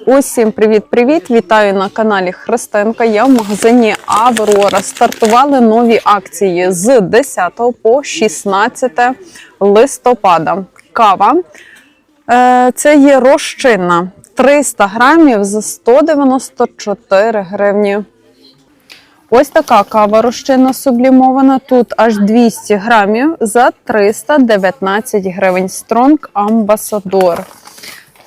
Усім привіт-привіт! Вітаю на каналі Христинка. Я в магазині Аврора. Стартували нові акції з 10 по 16 листопада. Кава. Е, Це є розчинна 300 грамів за 194 гривні. Ось така кава розчинна сублімована. Тут аж 200 грамів за 319 гривень. Стронг Амбасадор.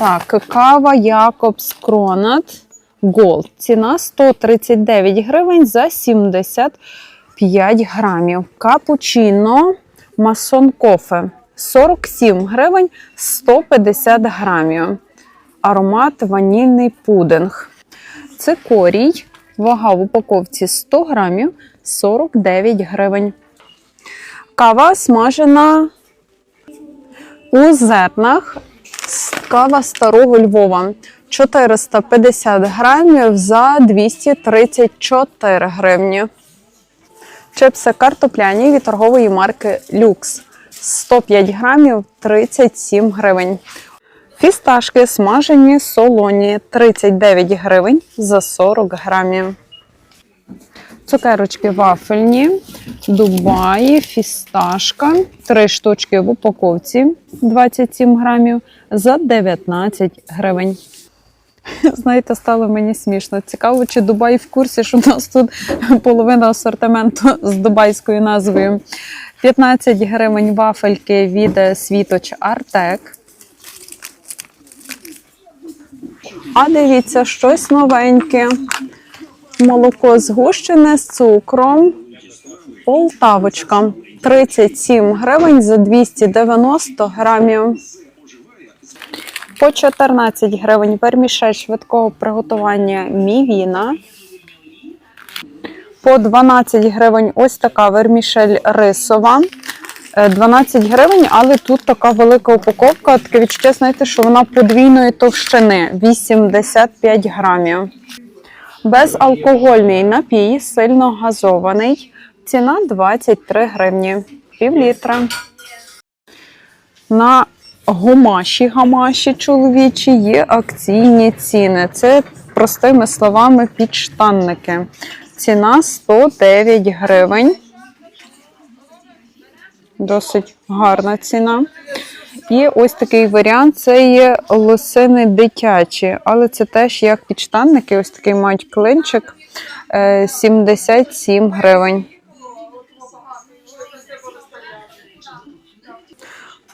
Так, кава Якобс Кронат Голд. Ціна 139 гривень за 75 грамів. Капучино Масон Кофе 47 гривень 150 грамів. Аромат ванільний пудинг. Цикорій. Вага в упаковці 100 грамів 49 гривень. Кава смажена у зернах. Кава старого Львова 450 грамів за 234 гривні. Чипси картопляні від торгової марки Люкс 105 грамів 37 гривень. Фісташки смажені солоні 39 гривень за 40 грамів. Цукерочки вафельні, Дубаї, фісташка, 3 штучки в упаковці 27 грамів за 19 гривень. Знаєте, стало мені смішно. Цікаво, чи Дубай в курсі, що у нас тут половина асортименту з дубайською назвою. 15 гривень вафельки від світоч Артек. А дивіться, щось новеньке. Молоко згущене з цукром. Полтавочка. 37 гривень за 290 грамів. По 14 гривень вермішель швидкого приготування мівіна. По 12 гривень ось така вермішель рисова. Е, 12 гривень, але тут така велика упаковка. Таке відчуття, знаєте, що вона подвійної товщини 85 грамів. Безалкогольний напій, сильно газований. Ціна 23 гривні. Пів літра. На гумаші гамаші чоловічі є акційні ціни. Це простими словами підштанники. Ціна 109 гривень. Досить гарна ціна. І ось такий варіант це є лосини дитячі, але це теж як підштанники, ось такий мають клинчик е, 77 гривень.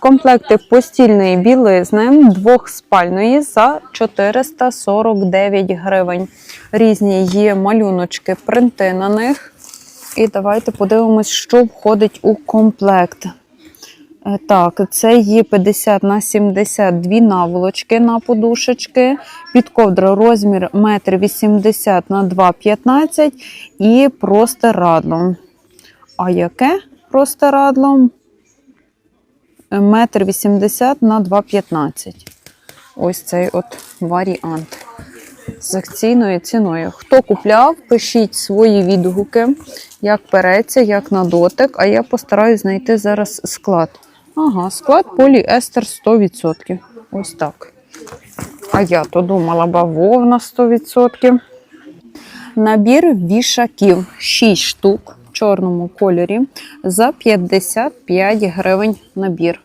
Комплекти постільної білизни двохспальної за 449 гривень. Різні є малюночки, принти на них. І давайте подивимось, що входить у комплект. Е, Так, це є 50 на 72 наволочки на подушечки, під ковдра розмір 1,80 м на 2,15 і простирадло. А яке простирадло? 1,80 м на 2,15 Ось цей от варіант з акційною ціною. Хто купляв, пишіть свої відгуки, як переться, як на дотик, а я постараюсь знайти зараз склад. Ага, склад поліестер 100%. Ось так. А я то думала, бавовна 100%. Набір вішаків 6 штук в чорному кольорі за 55 гривень набір.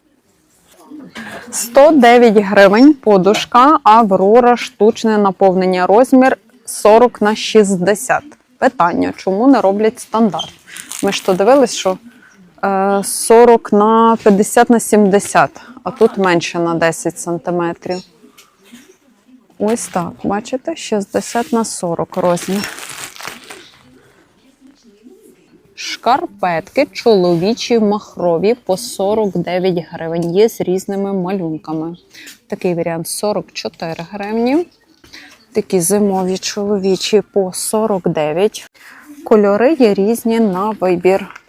109 гривень подушка Аврора штучне наповнення розмір 40 на 60. Питання, чому не роблять стандарт? Ми ж то дивились, що 40 на 50 на 70, а тут менше на 10 сантиметрів. Ось так, бачите, 60 на 40 розмір. Шкарпетки чоловічі махрові по 49 гривень. Є з різними малюнками. Такий варіант 44 гривні. Такі зимові чоловічі по 49. Кольори є різні на вибір.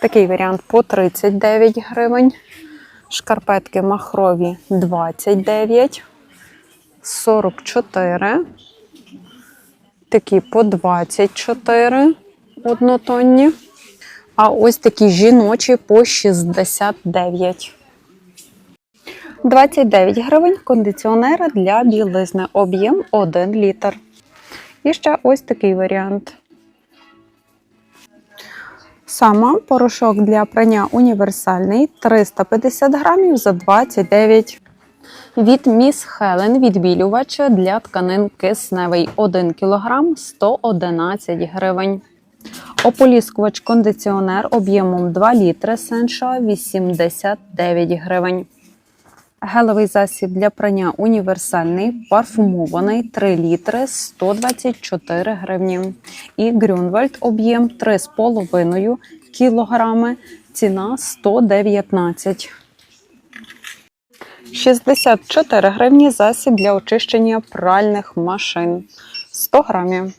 Такий варіант по 39 гривень. Шкарпетки махрові 29, 44. Такі по 24 однотонні. А ось такі жіночі по 69. 29 гривень кондиціонера для білизни. Об'єм 1 літр. І ще ось такий варіант. Сама порошок для прання універсальний 350 грамів за 29. Від Міс Хелен відбілювач для тканин кисневий 1 кг 111 гривень. Ополіскувач кондиціонер об'ємом 2 літри Сенша 89 гривень. Гелевий засіб для прання універсальний, парфумований 3 літри 124 гривні. І Грюнвальд об'єм 3,5 кілограми, ціна 119. 64 гривні засіб для очищення пральних машин 100 грамів.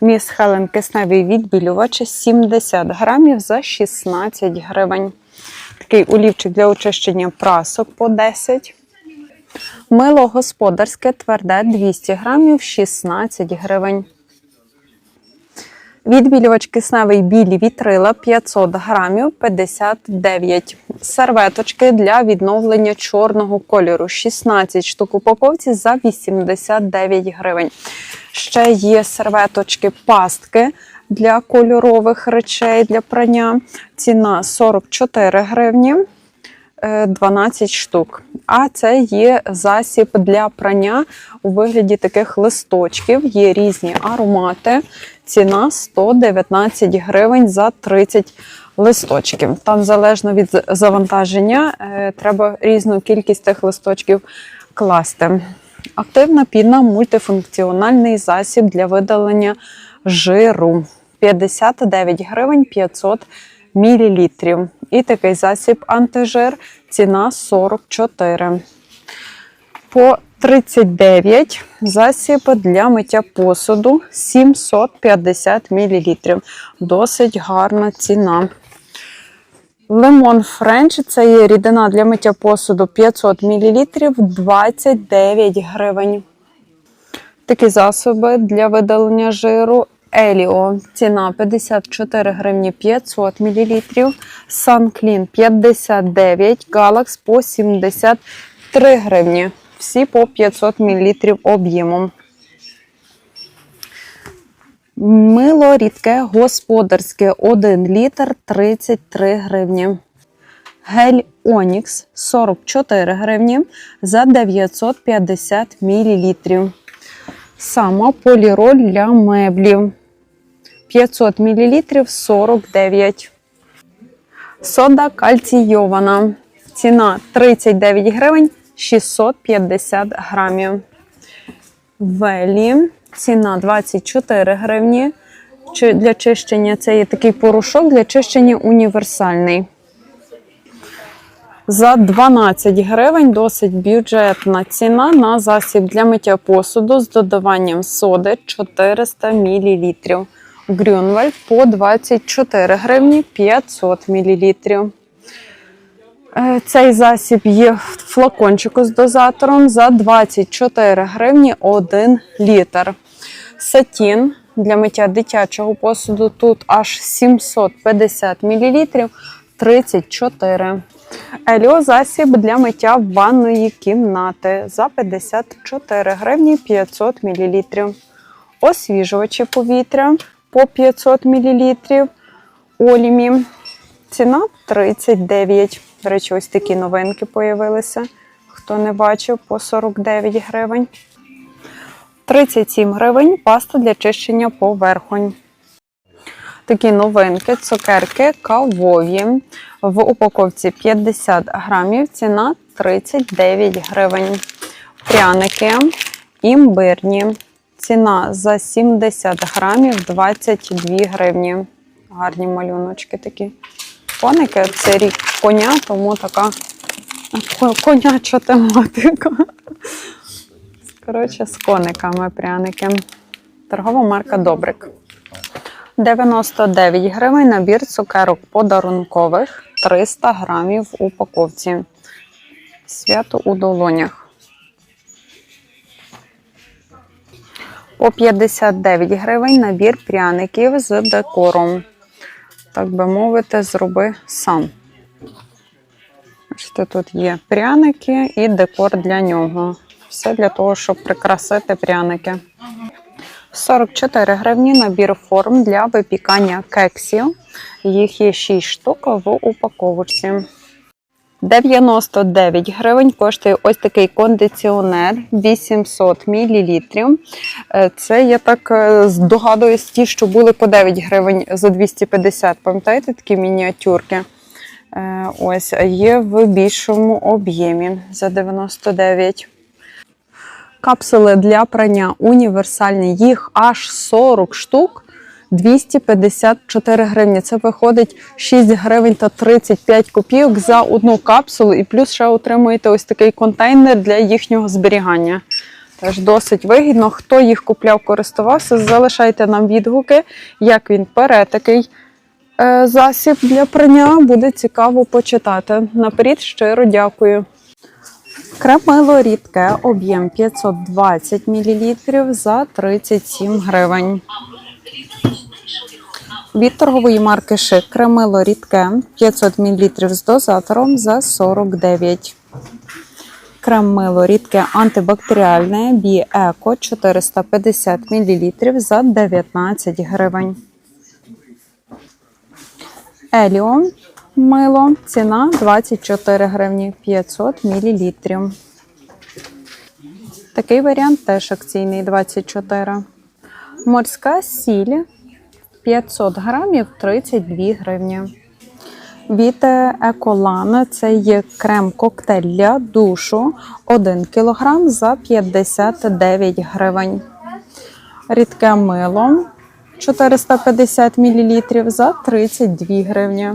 Міс Хелен кисневий відбілювач 70 грамів за 16 гривень. Такий олівчик для очищення прасок по 10. Мило господарське тверде 200 грамів 16 гривень. Відбілювач кисневий білі вітрила 500 грамів 59. Серветочки для відновлення чорного кольору 16 штук упаковці за 89 гривень. Ще є серветочки пастки для кольорових речей для прання. Ціна 44 гривні. е, 12 штук. А це є засіб для прання у вигляді таких листочків. Є різні аромати. Ціна 119 гривень за 30 листочків. Там залежно від завантаження, е, треба різну кількість тих листочків класти. Активна піна мультифункціональний засіб для видалення жиру. 59 гривень 500 мілілітрів. І такий засіб антижир ціна 44. По 39 засіб для миття посуду 750 мл. Досить гарна ціна. Лимон френч це є рідина для миття посуду 500 мл 29 гривень. Такі засоби для видалення жиру Еліо. Ціна 54 гривні 500 мл. Санклін 59, Галакс по 73 гривні. Всі по 500 мл об'ємом. Мило рідке господарське 1 літр 33 гривні. Гель Онікс 44 гривні за 950 мл. Сама поліроль для меблів 500 мл 49. Сода кальційована. Ціна 39 гривень 650 грамів. Велі. Ціна 24 гривні. Для чищення це є такий порошок для чищення універсальний. За 12 гривень досить бюджетна ціна на засіб для миття посуду з додаванням соди 400 мл. Грюнвальд по 24 гривні 500 мл. Е, Цей засіб є в флакончику з дозатором за 24 гривні 1 літр. Сатін для миття дитячого посуду тут аж 750 мл 34. Еліо засіб для миття ванної кімнати за 54 гривні 500 мл. Освіжувачі повітря по 500 мл. Олімі. Ціна 39. До речі, ось такі новинки появилися. Хто не бачив, по 49 гривень. 37 гривень паста для чищення поверхонь. Такі новинки, цукерки кавові. В упаковці 50 грамів, ціна 39 гривень. Пряники імбирні. Ціна за 70 грамів 22 гривні. Гарні малюночки такі. Коники це рік коня, тому така коняча тематика. Коротше, з кониками пряники. Торгова марка Добрик. 99 гривень набір цукерок подарункових 300 грамів в упаковці. Свято у долонях. По 59 гривень набір пряників з декором. Так би мовити, зроби сам. Бачите, тут є пряники і декор для нього. Все для того, щоб прикрасити пряники. 44 гривні набір форм для випікання кексів. Їх є 6 штук в упаковочці. 99 гривень коштує ось такий кондиціонер 800 мл. Це я так е, здогадуюсь, ті, що були по 9 гривень за 250. Пам'ятаєте такі мініатюрки? Е, Ось є в більшому об'ємі за 99. Капсули для прання універсальні, їх аж 40 штук. 254 гривні. Це виходить 6 гривень та 35 копійок за одну капсулу, і плюс ще отримуєте ось такий контейнер для їхнього зберігання. Теж досить вигідно. Хто їх купляв, користувався, залишайте нам відгуки, як він пере такий е, засіб для прання. Буде цікаво почитати. Наперед щиро дякую. Кремило рідке, об'єм 520 мл за 37 гривень. Від торгової марки Шик кремило рідке 500 мл з дозатором за 49. Кремило рідке антибактеріальне Біеко 450 мл за 19 гривень. Еліо мило. Ціна 24 гривні 500 мл. Такий варіант теж акційний 24. Морська сіль 500 грамів 32 гривні. Від Еколана це є крем-коктейль для душу 1 кг за 59 гривень. Рідке мило 450 мл за 32 гривні.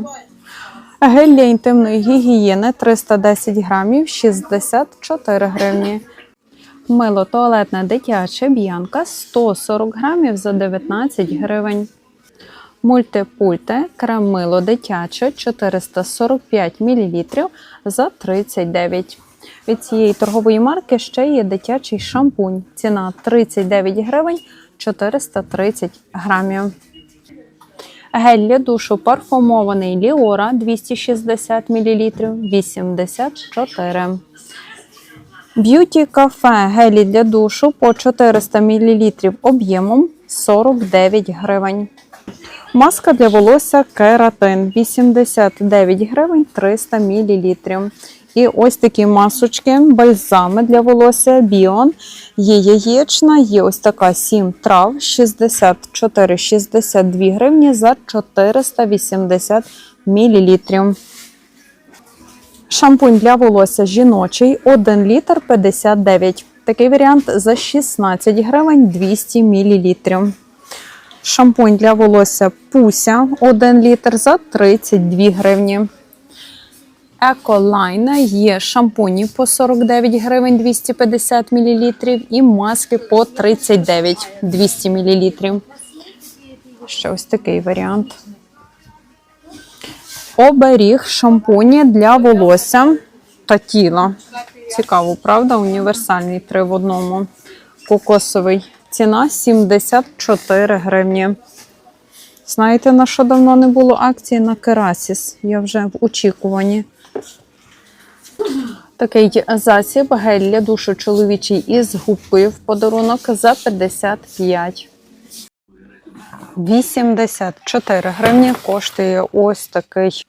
Гель для інтимної гігієни 310 грамів 64 гривні. Мило туалетне дитяче б'янка 140 грамів за 19 гривень. Мультипульте крем-мило дитяче 445 мл за 39. Від цієї торгової марки ще є дитячий шампунь. Ціна 39 гривень 430 грамів. Гель для душу парфумований Ліора 260 мл 84. Б'юті кафе гелі для душу по 400 мл об'ємом 49 гривень. Маска для волосся кератин 89 гривень 300 мл. І ось такі масочки, бальзами для волосся Біон. Є яєчна, є ось така 7 трав 64,62 гривні за 480 мл. Шампунь для волосся жіночий 1 літр 59. Такий варіант за 16 гривень 200 мл. Шампунь для волосся Пуся 1 літр за 32 гривні. Еколайна є шампуні по 49 гривень 250 мл і маски по 39 200 мл. Ще ось такий варіант. Оберіг шампуні для волосся та тіла. Цікаво, правда? Універсальний 3 в одному. Кокосовий. Ціна 74 гривні. Знаєте, на що давно не було акції на Керасіс? Я вже в очікуванні. Такий засіб гель для душу чоловічий із губкою в подарунок за 55. 84 гривні коштує ось такий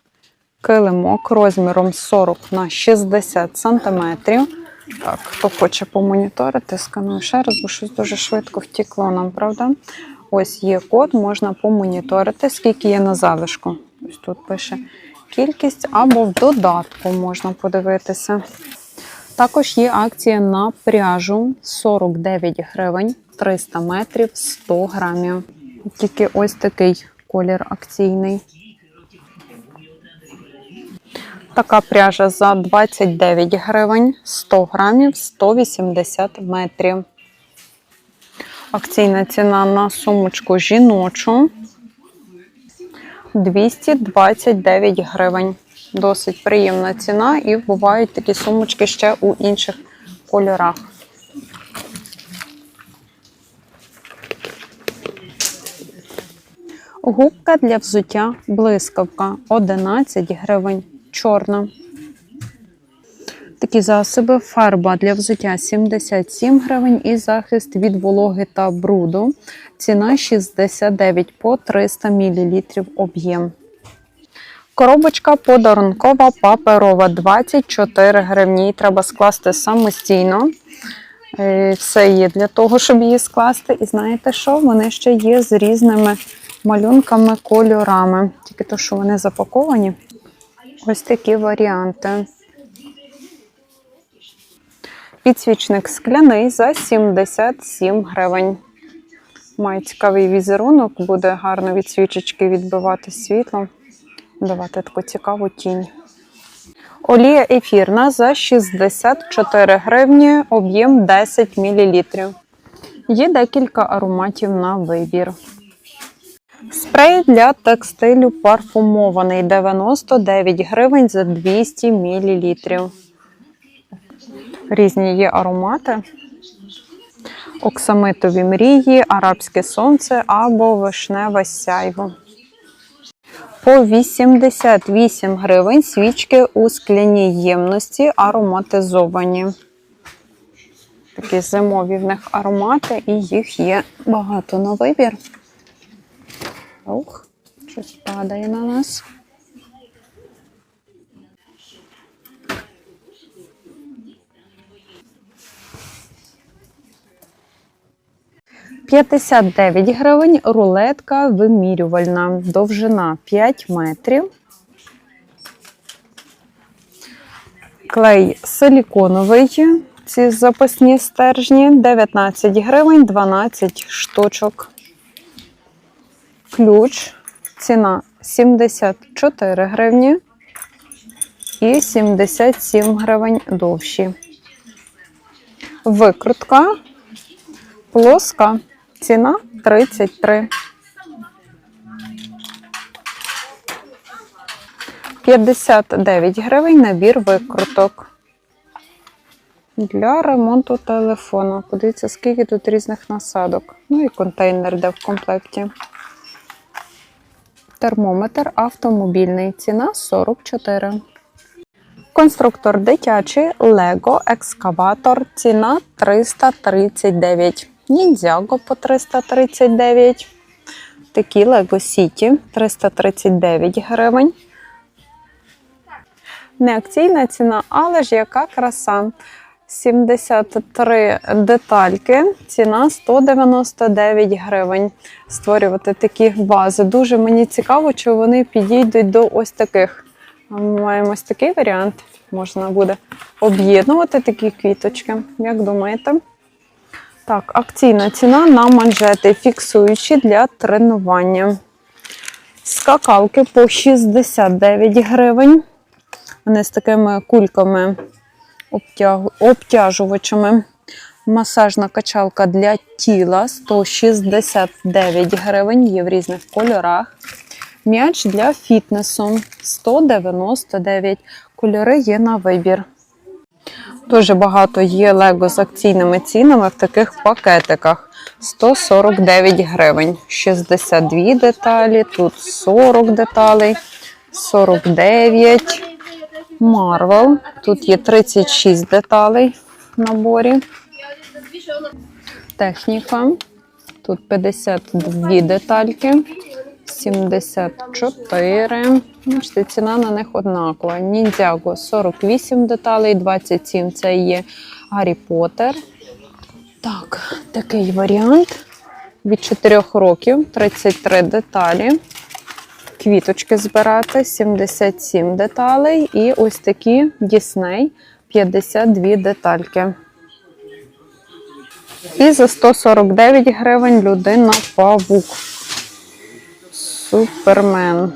килимок розміром 40 на 60 сантиметрів. Так, хто хоче помоніторити, сканую ще раз, бо щось дуже швидко втікло нам, правда? Ось є код, можна помоніторити, скільки є на залишку. Ось тут пише кількість, або в додатку можна подивитися. Також є акція на пряжу 49 гривень, 300 метрів, 100 грамів. Тільки ось такий колір акційний. Така пряжа за 29 гривень, 100 грамів, 180 метрів. Акційна ціна на сумочку жіночу 229 гривень. Досить приємна ціна, і бувають такі сумочки ще у інших кольорах. Губка для взуття блискавка 11 гривень. Чорна. такі засоби. Фарба для взуття 77 гривень і захист від вологи та бруду. Ціна 69 по 300 мл об'єм. Коробочка подарункова паперова 24 гривні. Треба скласти самостійно. Е, Все є для того, щоб її скласти. І знаєте що? Вони ще є з різними малюнками, кольорами. Тільки то, що вони запаковані. Ось такі варіанти. Підсвічник скляний за 77 гривень. Має цікавий візерунок, буде гарно від свічечки відбивати світло, давати таку цікаву тінь. Олія ефірна за 64 гривні, об'єм 10 мл. Є декілька ароматів на вибір. Спрей для текстилю парфумований 99 гривень за 200 мл. Різні є аромати. Оксамитові мрії, арабське сонце або вишневе сяйво. По 88 гривень свічки у скляній ємності ароматизовані. Такі зимові в них аромати, і їх є багато на вибір. Ух, щось падає на нас. П'ятдесят дев'ять гривень рулетка вимірювальна, довжина 5 метрів. Клей силіконовий, ці запасні стержні 19 гривень, 12 штучок. Ключ, ціна 74 гривні і 77 гривень довші. Викрутка плоска, ціна 33. 59 гривень набір викруток. Для ремонту телефона. Подивіться, скільки тут різних насадок. Ну і контейнер де в комплекті. Термометр автомобільний. Ціна 44. Конструктор дитячий Lego екскаватор. Ціна 339. Ніндзяго по 339. Такі Lego City 339 гривень. Не акційна ціна, але ж яка краса. 73 детальки, ціна 199 гривень. Створювати такі вази. Дуже мені цікаво, чи вони підійдуть до ось таких. Ми маємо ось такий варіант. Можна буде об'єднувати такі квіточки. Як думаєте? Так, акційна ціна на манжети, фіксуючі для тренування. Скакалки по 69 гривень. Вони з такими кульками обтяжувачами. Масажна качалка для тіла 169 гривень, є в різних кольорах. М'яч для фітнесу 199. Кольори є на вибір. Дуже багато є лего з акційними цінами в таких пакетиках. 149 гривень. 62 деталі, тут 40 деталей, 49. Марвел. Тут є 36 деталей в наборі. Техніка. Тут 52 детальки. 74. Бачите, ціна на них однакова. Ніндзяго 48 деталей, 27 це є Гаррі Поттер. Так, такий варіант. Від 4 років 33 деталі. Квіточки збирати 77 деталей. І ось такі Дісней 52 детальки. І за 149 гривень людина павук. Супермен.